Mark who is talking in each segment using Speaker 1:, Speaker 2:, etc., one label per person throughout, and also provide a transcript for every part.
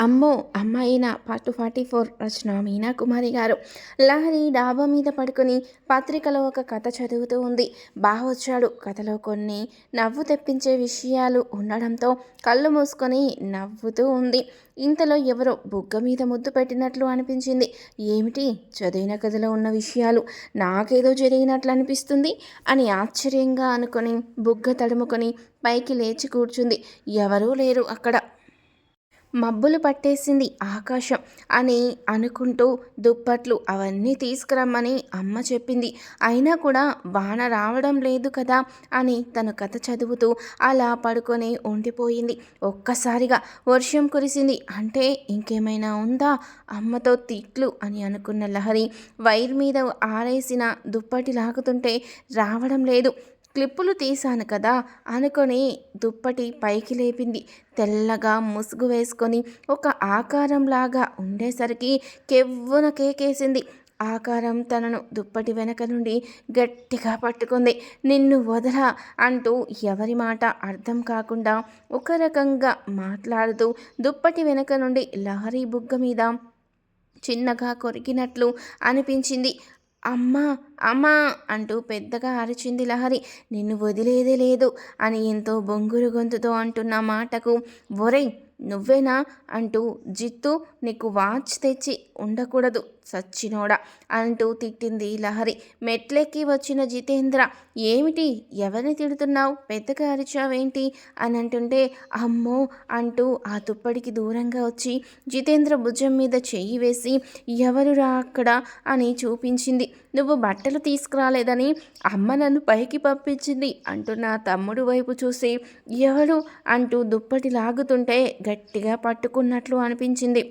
Speaker 1: అమ్మో అమ్మాయిన part forty four Rachana Meena Kumari garu. Lahari Dhaba మీద పడుకుని పత్రికలో ఒక కథ చదువుతూ ఉంది. బాగా వచ్చాడు కథలో కొన్ని నవ్వు తెప్పించే విషయాలు ఉండడంతో కళ్ళు మూసుకొని నవ్వుతూ ఉంది. ఇంతలో ఎవరో బుగ్గ మీద ముద్దు పెట్టినట్లు అనిపించింది. ఏమిటి? చదివిన కథలో ఉన్న విషయాలు నాకేదో జరిగినట్లు అనిపిస్తుంది అని ఆశ్చర్యంగా అనుకొని బుగ్గ తడుముకొని పైకి లేచి కూర్చుంది. ఎవరూ లేరు అక్కడ. మబ్బులు పట్టేసింది ఆకాశం అని అనుకుంటూ దుప్పట్లు అవన్నీ తీసుకురమ్మని అమ్మ చెప్పింది. అయినా కూడా వాన రావడం లేదు కదా అని తను కథ చదువుతూ అలా పడుకొని ఉండిపోయింది. ఒక్కసారిగా వర్షం కురిసింది. అంటే ఇంకేమైనా ఉందా? అమ్మతో తిట్లు అని అనుకున్న లహరి వైర్ మీద ఆరేసిన దుప్పటి లాగుతుంటే రావడం లేదు. క్లిప్పులు తీశాను కదా అనుకొని దుప్పటి పైకి లేపింది. తెల్లగా ముసుగు వేసుకొని ఒక ఆకారంలాగా ఉండేసరికి కెవ్వున కేకేసింది. ఆకారం తనను దుప్పటి వెనక నుండి గట్టిగా పట్టుకుంది. నిన్ను వదల అంటూ ఎవరి మాట అర్థం కాకుండా ఒక రకంగా మాట్లాడుతూ దుప్పటి వెనక నుండి లహరి బుగ్గ మీద చిన్నగా కొరికినట్లు అనిపించింది. అమ్మా అమ్మా అంటూ పెద్దగా అరిచింది లహరి. నిన్ను వదిలేదే లేదు అని ఎంతో బొంగురు గొంతుతో అంటున్న మాటకు ఒరై నువ్వేనా? అంటూ జిత్తు నీకు వాచ్ తెచ్చి ఉండకూడదు. సచ్చినోడా అంటూ తిట్టింది లహరి. మెట్లెక్కి వచ్చిన జితేంద్ర ఏమిటి? ఎవరిని తిడుతున్నావు? పెద్దగా అరిచావేంటి? అని అంటుంటే అమ్మో! అంటూ ఆ తుప్పడికి దూరంగా వచ్చి జితేంద్ర భుజం మీద చెయ్యి వేసి ఎవరురా అక్కడ? అని చూపించింది. నువ్వు బట్టలు తీసుకురాలేదని అమ్మ నన్ను పైకి పంపించింది అంటూ నా తమ్ముడు వైపు చూసి ఎవడు అంటూ దుప్పటి లాగుతుంటే గట్టిగా పట్టుకున్నట్లు అనిపించింది.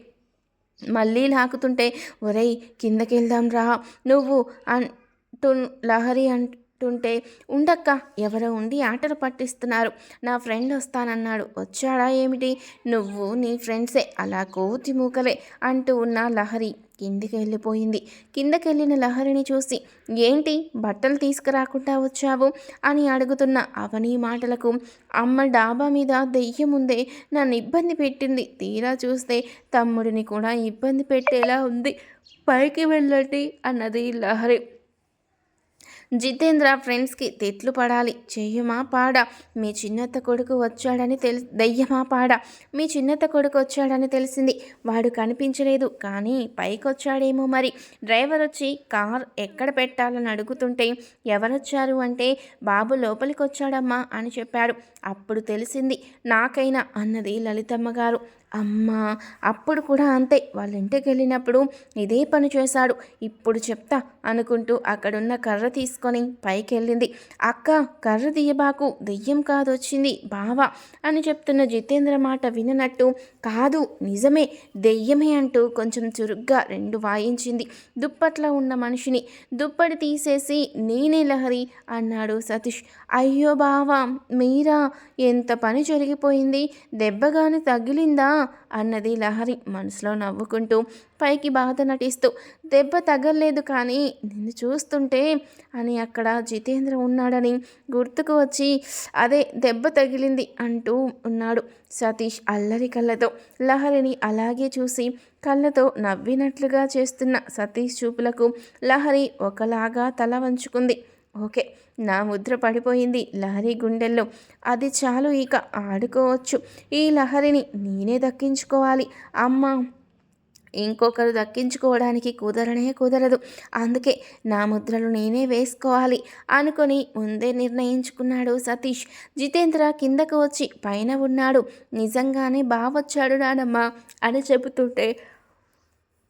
Speaker 1: మళ్ళీ లాగుతుంటే ఒరేయ్ కిందకి వెళ్దాం రా. నువ్వు అంటూ లహరి అంటుంటే ఉండక్క ఎవరో ఉండి ఆటలు పట్టిస్తున్నారు. నా ఫ్రెండ్ వస్తానన్నాడు. వచ్చాడా ఏమిటి? నువ్వు నీ ఫ్రెండ్సే. అలా కోతి మూకలే అంటూ ఉన్న లహరి కిందికి వెళ్ళిపోయింది కిందకెళ్ళిన లహరిని చూసి ఏంటి బట్టలు తీసుకురాకుండా వచ్చావు? అని అడుగుతున్న అవని మాటలకు అమ్మ డాబా మీద దెయ్యముందే నన్ను ఇబ్బంది పెట్టింది. తీరా చూస్తే తమ్ముడిని కూడా ఇబ్బంది పెట్టేలా ఉంది. పైకి వెళ్ళండి అన్నది లహరి. జితేంద్ర ఫ్రెండ్స్కి తెట్లు పడాలి. చెయ్యమా పాడా? మీ చిన్నత్త కొడుకు వచ్చాడని తెలి దయ్యమా పాడా? మీ చిన్నత్త కొడుకు వచ్చాడని తెలిసింది. వాడు కనిపించలేదు. కానీ పైకొచ్చాడేమో మరి. డ్రైవర్ వచ్చి కార్ ఎక్కడ పెట్టాలని అడుగుతుంటే ఎవరొచ్చారు అంటే బాబు లోపలికి వచ్చాడమ్మా అని చెప్పాడు. అప్పుడు తెలిసింది నాకైనా అన్నది లలితమ్మ గారు. అమ్మా అప్పుడు కూడా అంతే. వాళ్ళ ఇంటికి వెళ్ళినప్పుడు ఇదే పని చేశాడు. ఇప్పుడు చెప్తా అనుకుంటూ అక్కడున్న కర్ర తీసుకొని పైకి వెళ్ళింది. అక్క కర్ర తీయబాకు దెయ్యం కాదు వచ్చింది బావా అని చెప్తున్న జితేంద్ర మాట విననట్టు కాదు నిజమే. దెయ్యమే అంటూ కొంచెం చురుగ్గా రెండు వాయించింది. దుప్పట్లో ఉన్న మనిషిని దుప్పటి తీసేసి నేనే లహరి అన్నాడు సతీష్. అయ్యో బావా మీరా ఎంత పని జరిగిపోయింది? దెబ్బగాని తగిలిందా? అన్నది లహరి మనసులో నవ్వుకుంటూ పైకి బాధ నటిస్తూ దెబ్బ తగలలేదు కానీ నిన్ను చూస్తుంటే అని అక్కడ జితేంద్ర ఉన్నాడని గుర్తుకు వచ్చి అదే దెబ్బ తగిలింది అంటూ ఉన్నాడు సతీష్ అల్లరి కళ్ళతో. లహరిని అలాగే చూసి కళ్ళతో నవ్వినట్లుగా చేస్తున్న సతీష్ చూపులకు లహరి ఒకలాగా తల వంచుకుంది. ఓకే నా ముద్ర పడిపోయింది. లహరి గుండెల్లో. అది చాలు ఇక ఆడుకోవచ్చు. ఈ లహరిని నేనే దక్కించుకోవాలి. అమ్మ ఇంకొకరు దక్కించుకోవడానికి కుదరనే కుదరదు. అందుకే నా ముద్రలు నేనే వేసుకోవాలి అనుకొని ముందే నిర్ణయించుకున్నాడు సతీష్. జితేంద్ర కిందకు వచ్చి పైన ఉన్నాడు. నిజంగానే బావొచ్చాడు నానమ్మ అని చెబుతుంటే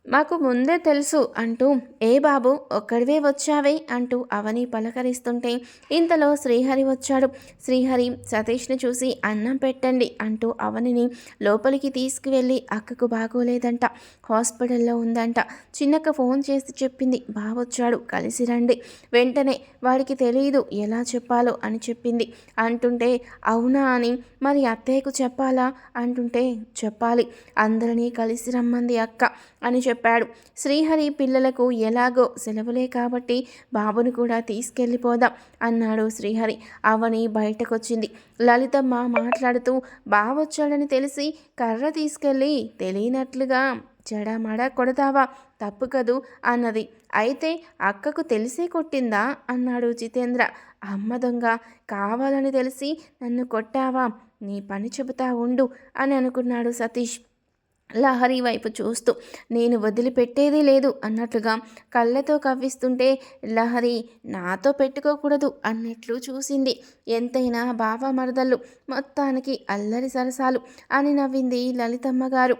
Speaker 1: మాకు ముందే తెలుసు అంటూ ఏ బాబు ఒక్కడివే వచ్చావే? అంటూ అవని పలకరిస్తుంటే ఇంతలో శ్రీహరి వచ్చాడు. శ్రీహరి సతీష్ని చూసి అన్నం పెట్టండి అంటూ అవనిని లోపలికి తీసుకువెళ్ళి అక్కకు బాగోలేదంట. హాస్పిటల్లో ఉందంట. చిన్నక్క ఫోన్ చేసి చెప్పింది బావొచ్చాడు కలిసి రండి. వెంటనే వాడికి తెలియదు ఎలా చెప్పాలో అని చెప్పింది. అంటుంటే అవునా అని మరి అత్తయ్యకు చెప్పాలా? అంటుంటే చెప్పాలి. అందరినీ కలిసి రమ్మంది అక్క అని చెప్పి చెప్పాడు. శ్రీహరి పిల్లలకు ఎలాగో సెలవులే కాబట్టి బాబుని కూడా తీసుకెళ్ళిపోదాం అన్నాడు శ్రీహరి. అవని బయటకొచ్చింది. లలితమ్మ మాట్లాడుతూ బావొచ్చాడని తెలిసి కర్ర తీసుకెళ్ళి తెలియనట్లుగా చెడమడ కొడతావా? తప్పు కదూ అన్నది. అయితే అక్కకు తెలిసే కొట్టిందా అన్నాడు జితేంద్ర. అమ్మ దొంగ కావాలని తెలిసి నన్ను కొట్టావా? నీ పని చెబుతా ఉండు అని అనుకున్నాడు సతీష్. లహరి వైపు చూస్తూ నేను వదిలిపెట్టేది లేదు అన్నట్లుగా కళ్ళతో కవ్విస్తుంటే లహరి నాతో పెట్టుకోకూడదు అన్నట్లు చూసింది. ఎంతైనా బావ మరదళ్ళు మొత్తానికి అల్లరి సరసాలు అని నవ్వింది లలితమ్మ గారు.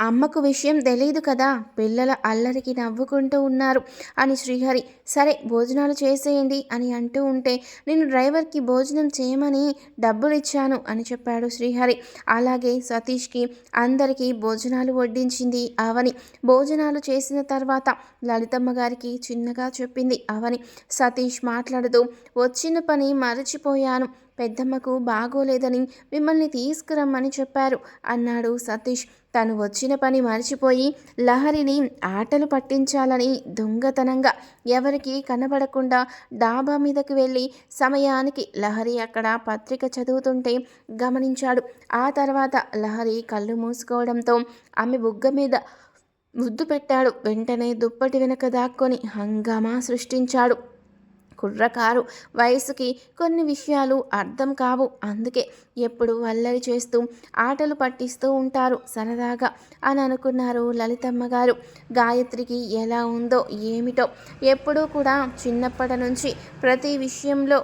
Speaker 1: అమ్మకు విషయం తెలియదు కదా. పిల్లల అల్లరికి నవ్వుకుంటూ ఉన్నారు. అని శ్రీహరి సరే భోజనాలు చేసేయండి అని అంటూ ఉంటే నేను డ్రైవర్కి భోజనం చేయమని డబ్బులు ఇచ్చాను అని చెప్పాడు శ్రీహరి. అలాగే సతీష్కి అందరికీ భోజనాలు వడ్డించింది అవని. భోజనాలు చేసిన తర్వాత లలితమ్మ గారికి చిన్నగా చెప్పింది అవని. సతీష్ మాట్లాడుతూ వచ్చిన పని మరచిపోయాను. పెద్దమ్మకు బాగోలేదని మిమ్మల్ని తీసుకురమ్మని చెప్పారు అన్నాడు సతీష్. తను వచ్చిన పని మర్చిపోయి లహరిని ఆటలు పట్టించాలని దొంగతనంగా ఎవరికి కనబడకుండా డాబా మీదకి వెళ్ళి సమయానికి లహరి అక్కడ పత్రిక చదువుతుంటే గమనించాడు. ఆ తర్వాత లహరి కళ్ళు మూసుకోవడంతో ఆమె బుగ్గ మీద ముద్దు పెట్టాడు. వెంటనే దుప్పటి వెనక దాక్కొని హంగామా సృష్టించాడు. కుర్రకారు. వయసుకి కొన్ని విషయాలు అర్థం కావు. అందుకే ఎప్పుడు అల్లరి చేస్తూ ఆటలు పట్టిస్తూ ఉంటారు సరదాగా అని అనుకున్నారు లలితమ్మ గారు గాయత్రికి ఎలా ఉందో ఏమిటో ఎప్పుడూ కూడా చిన్నప్పటి నుంచి ప్రతి విషయంలో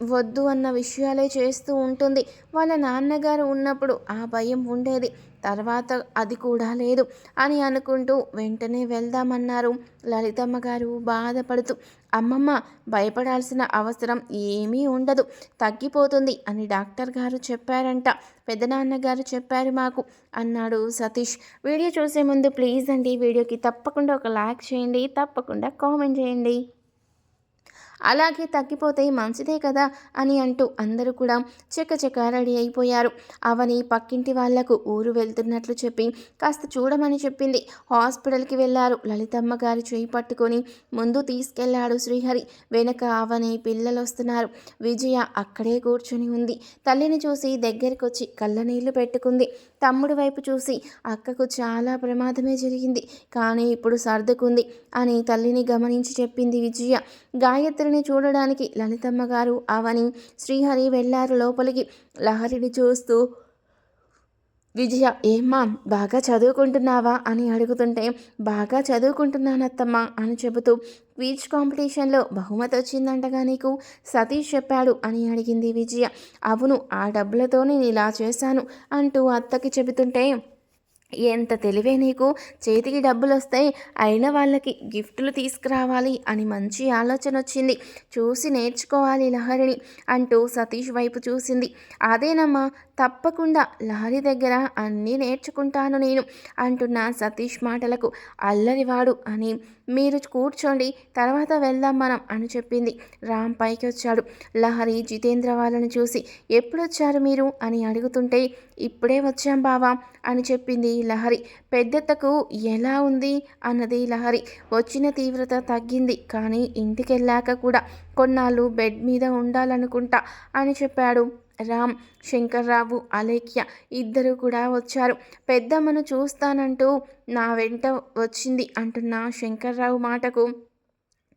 Speaker 1: వద్దు అన్న విషయాలే చేస్తూ ఉంటుంది. వాళ్ళ నాన్నగారు ఉన్నప్పుడు ఆ భయం ఉండేది. తర్వాత అది కూడా లేదు అని అనుకుంటూ వెంటనే వెళ్దామన్నారు. లలితమ్మ గారు బాధపడుతూ అమ్మమ్మ భయపడాల్సిన అవసరం ఏమీ ఉండదు తగ్గిపోతుంది అని డాక్టర్ గారు చెప్పారంట. పెద్దనాన్నగారు చెప్పారు మాకు అన్నాడు సతీష్. వీడియో చూసే ముందు ప్లీజ్ అండి వీడియోకి తప్పకుండా ఒక లైక్ చేయండి తప్పకుండా కామెంట్ చేయండి. అలాగే తగ్గిపోతే మంచిదే కదా అని అంటూ అందరూ కూడా చెక్క రెడీ అయిపోయారు. అవని పక్కింటి వాళ్ళకు ఊరు వెళ్తున్నట్లు చెప్పి కాస్త చూడమని చెప్పింది. హాస్పిటల్కి వెళ్ళారు లలితమ్మ గారి చేయి పట్టుకొని ముందు తీసుకెళ్ళాడు శ్రీహరి. వెనక అవని పిల్లలు వస్తున్నారు విజయ అక్కడే కూర్చుని ఉంది. తల్లిని చూసి దగ్గరికి వచ్చి కళ్ళ పెట్టుకుంది. తమ్ముడు వైపు చూసి అక్కకు చాలా ప్రమాదమే జరిగింది. కానీ ఇప్పుడు సర్దుకుంది అని తల్లిని గమనించి చెప్పింది విజయ. గాయత్రి లహరిని చూడడానికి లలితమ్మ గారు అవని శ్రీహరి వెళ్ళారు లోపలికి. లహరిని చూస్తూ విజయ ఏమ్మా బాగా చదువుకుంటున్నావా? అని అడుగుతుంటే బాగా చదువుకుంటున్నానత్తమ్మ అని చెబుతూ క్వీజ్ కాంపిటీషన్లో బహుమతి వచ్చిందంటగా నీకు? సతీష్ చెప్పాడు అని అడిగింది విజయ. అవును ఆ డబ్బులతో నేను ఇలా చేశాను అంటూ అత్తకి చెబుతుంటే ఎంత తెలివే నీకు? చేతికి డబ్బులు వస్తాయి అయిన వాళ్ళకి గిఫ్టులు తీసుకురావాలి అని మంచి ఆలోచన వచ్చింది. చూసి నేర్చుకోవాలి లహరిని అంటూ సతీష్ వైపు చూసింది. అదేనమ్మా తప్పకుండా లహరి దగ్గర అన్నీ నేర్చుకుంటాను నేను అంటున్న సతీష్ మాటలకు. అల్లరివాడు అని మీరు కూర్చోండి తర్వాత వెళ్దాం మనం అని చెప్పింది. రామ్ పైకి వచ్చాడు లహరి జితేంద్ర వాళ్ళని చూసి ఎప్పుడొచ్చారు మీరు? అని అడుగుతుంటే ఇప్పుడే వచ్చాం బావా అని చెప్పింది. లహరి. పెద్దత్తకు ఎలా ఉంది అన్నది లహరి. వచ్చిన తీవ్రత తగ్గింది. కానీ ఇంటికెళ్ళాక కూడా కొన్నాళ్ళు బెడ్ మీద ఉండాలనుకుంటా అని చెప్పాడు రామ్. శంకర్రావు అలేఖ్య ఇద్దరు కూడా వచ్చారు. పెద్దమ్మను చూస్తానంటూ నా వెంట వచ్చింది అంటున్న శంకర్రావు మాటకు.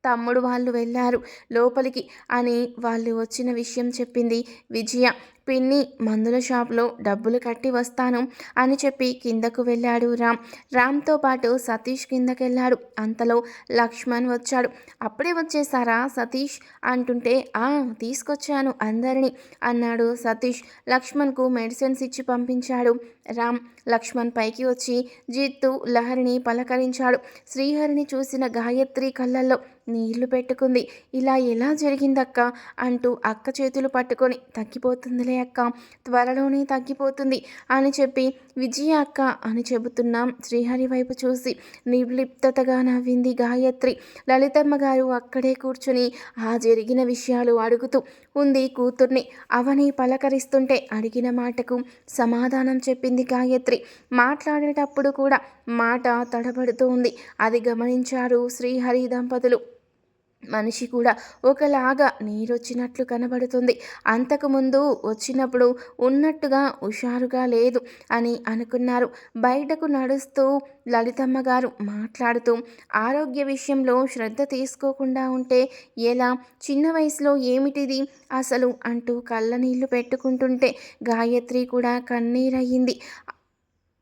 Speaker 1: తమ్ముడు వాళ్ళు వెళ్ళారు లోపలికి అని వాళ్ళు వచ్చిన విషయం చెప్పింది విజయ. పిన్ని మందుల షాప్లో డబ్బులు కట్టి వస్తాను అని చెప్పి కిందకు వెళ్ళాడు రామ్. రామ్తో పాటు సతీష్ కిందకెళ్ళాడు. అంతలో లక్ష్మణ్ వచ్చాడు. అప్పుడే వచ్చేసారా సతీష్ అంటుంటే ఆ తీసుకొచ్చాను అందరినీ అన్నాడు సతీష్. లక్ష్మణ్కు మెడిసిన్స్ ఇచ్చి పంపించాడు రామ్. లక్ష్మణ్ పైకి వచ్చి జిత్తు లహరిని పలకరించాడు. శ్రీహరిని చూసిన గాయత్రి కళ్ళల్లో నీళ్ళు పెట్టుకుంది. ఇలా ఎలా జరిగిందక్క అంటూ అక్క చేతులు పట్టుకొని తగ్గిపోతుందిలే అక్క త్వరలోనే తగ్గిపోతుంది అని చెప్పి విజయ అక్క అని చెబుతున్నాం శ్రీహరి వైపు చూసి నిర్లిప్తగా నవ్వింది గాయత్రి. లలితమ్మ గారు అక్కడే కూర్చుని ఆ జరిగిన విషయాలు అడుగుతూ ఉంది కూతుర్ని. అవని పలకరిస్తుంటే అడిగిన మాటకు సమాధానం చెప్పింది గాయత్రి. మాట్లాడేటప్పుడు కూడా మాట తడబడుతూ ఉంది అది గమనించారు శ్రీహరి దంపతులు. మనిషి కూడా ఒకలాగా నీరొచ్చినట్లు కనబడుతుంది. అంతకుముందు వచ్చినప్పుడు ఉన్నట్టుగా హుషారుగా లేదు అని అనుకున్నారు. బయటకు నడుస్తూ లలితమ్మ గారు మాట్లాడుతూ ఆరోగ్య విషయంలో శ్రద్ధ తీసుకోకుండా ఉంటే ఎలా? చిన్న వయసులో ఏమిటిది? అసలు అంటూ కళ్ళ నీళ్ళు పెట్టుకుంటుంటే గాయత్రి కూడా కన్నీరయ్యింది.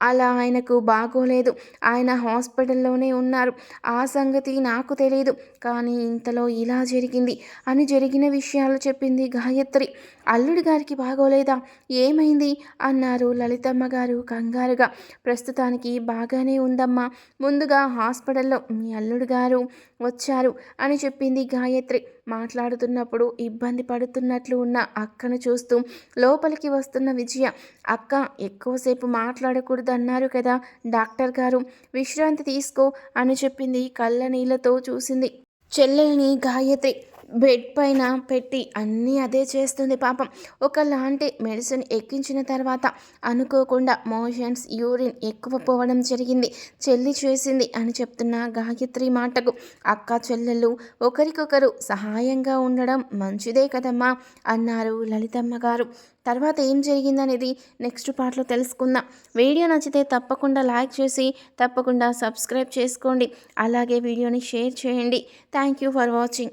Speaker 1: అలా ఆయనకు బాగోలేదు. ఆయన హాస్పిటల్లోనే ఉన్నారు. ఆ సంగతి నాకు తెలియదు కానీ ఇంతలో ఇలా జరిగింది. అని జరిగిన విషయాలు చెప్పింది గాయత్రి. అల్లుడి గారికి బాగోలేదా? ఏమైంది? అన్నారు లలితమ్మ గారు కంగారుగా. ప్రస్తుతానికి బాగానే ఉందమ్మా. ముందుగా హాస్పిటల్లో మీ అల్లుడు గారు వచ్చారు అని చెప్పింది గాయత్రి. మాట్లాడుతున్నప్పుడు ఇబ్బంది పడుతున్నట్లు ఉన్న అక్కను చూస్తూ లోపలికి వస్తున్న విజయ అక్క ఎక్కువసేపు మాట్లాడకూడదు అన్నారు కదా డాక్టర్ గారు విశ్రాంతి తీసుకో అని చెప్పింది కళ్ళ నీళ్ళతో చూసింది చెల్లెల్ని గాయత్రి. బెడ్ పైన పెట్టి అన్నీ అదే చేస్తుంది పాపం. ఒకలాంటి మెడిసిన్ ఎక్కించిన తర్వాత అనుకోకుండా మోషన్స్ యూరిన్ ఎక్కువ పోవడం జరిగింది. చెల్లి చేసింది అని చెప్తున్న గాయత్రి మాటకు అక్క చెల్లెళ్ళు ఒకరికొకరు సహాయంగా ఉండడం మంచిదే కదమ్మా అన్నారు లలితమ్మ గారు. తర్వాత ఏం జరిగిందనేది నెక్స్ట్ పార్ట్లో తెలుసుకుందాం. వీడియో నచ్చితే తప్పకుండా లైక్ చేసి తప్పకుండా సబ్స్క్రైబ్ చేసుకోండి. అలాగే వీడియోని షేర్ చేయండి. Thank you for watching.